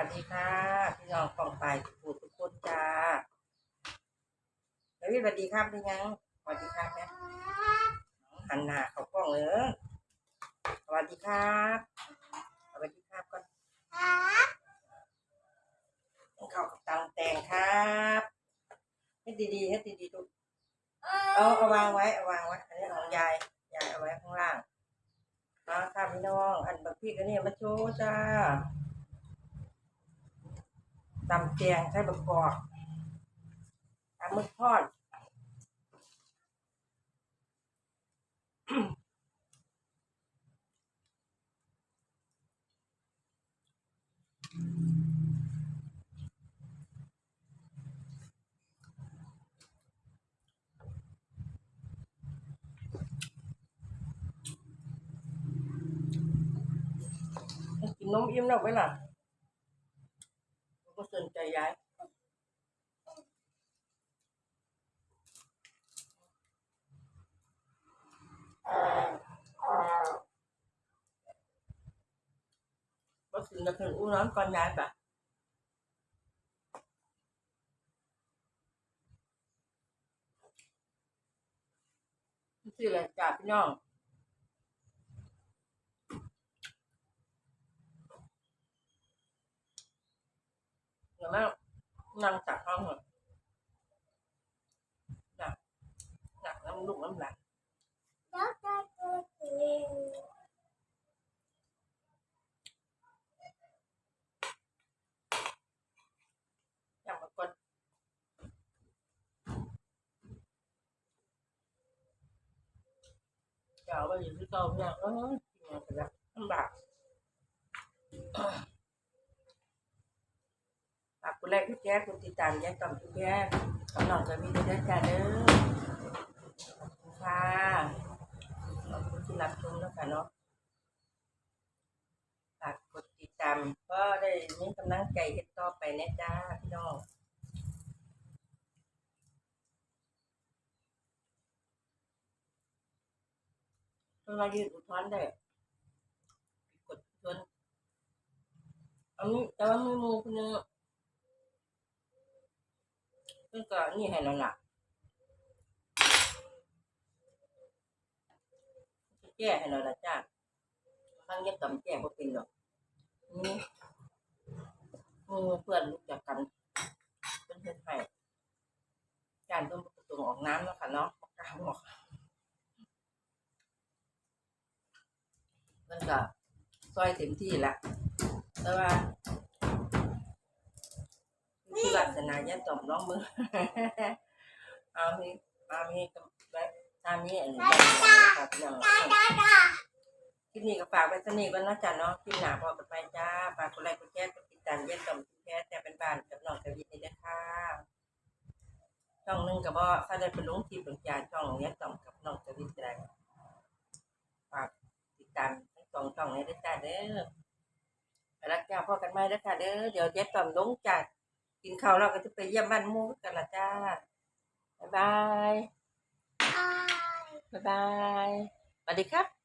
วัสดีค่ะ พี่น้องกองไปทุกทุกคนจ้าเฮ้ยสวัสดีครับเป็นยังสวัสดีครับแม่หันหน้าเขากล้องเลยสวัสดีครับสวัสดีครับก่อนเข้ากับตังแตงครับให้ดีๆให้ดีๆทุกเอาเอาวางไว้เอาวางไว้อันนี้ของยายยายเอาไว้ข้างล่างมาค่ะพี่น้องอันบักพี่กันเนี่ยมาโชว์จ้า ตำแจงใช้บะกอกตำมึกทอดกินนมอิ่มแล้วไหมล่ะ ก็สนใจยายก็สินจะถึงอู้น้อนก่อนยายปะสิแหละไรจ้าพี่น้อง เดี๋ยวแม่ นั่งตักข้าวเหรอหนักหนักน้ำลูกน้ำหลักอยากมากดเดี๋ยวไปอยู่ที่เก่าเนี่ยเออกินอะไรกันละลำบากฝาก คุณแรกคุณแจ๊คคุณติดตามยายต่อมคุณแจ๊คกำลังจะมีด้อจ้าเด้อค่ะขอบคุณที่รับชมแล้วค่ะเนาะฝากกดติดตามก็ได้มีกำลังใจเฮ็ดต่อไปนะจ้าพี่น้องเวลายืนอุทธรณ์ได้กดชนอันนี้แต่ว่ามีหมูคนนึง ซึ่งก็นี่ให้แล้วล่ะแก้ให้เราละจ้าบางอยังต่ำแก้บ่เป็นหรอกนี่หมูเพื่อนรู้จักกันเป็นเพื่อนให้การต้องประตูออกน้ำแล้วค่ะเนาะกางออกมันก็ซอยเต็มที่ละแต่ว่า ที่ลักษณะยะต่อมร้องมือเอามีเอามีกับแบบตามนี้อันนี้ครับพี่น้องคลิปนี้ก็ฝากไว้สนิทกันเนาะจ้ะเนาะคลิปหน้าพอกันไปจ้าฝากกดไลค์กดแชร์กดติดตามเยี่ยมต่อมที่แพ้แต่เป็นบ้านกับน้องกวิทนี่ด้วยค่ะช่องหนึงกับว่าถ้าได้เป็นลงคลิปเป็นจานช่องเยี่ยมต่อมกับน้องกวิทได้ฝากติดตามทั้งสองช่องนี้ด้วยจ้าเด้อไปรักจ้าพ่อกันไหมด้วยค่ะเด้อเดี๋ยวเจ๊ต่อมลงจา กกินข้าวเราก็จะไปเยี่ยมบ้านหมูกันละจ้าบ๊ายบาย บ๊ายบายสวัสดีครับ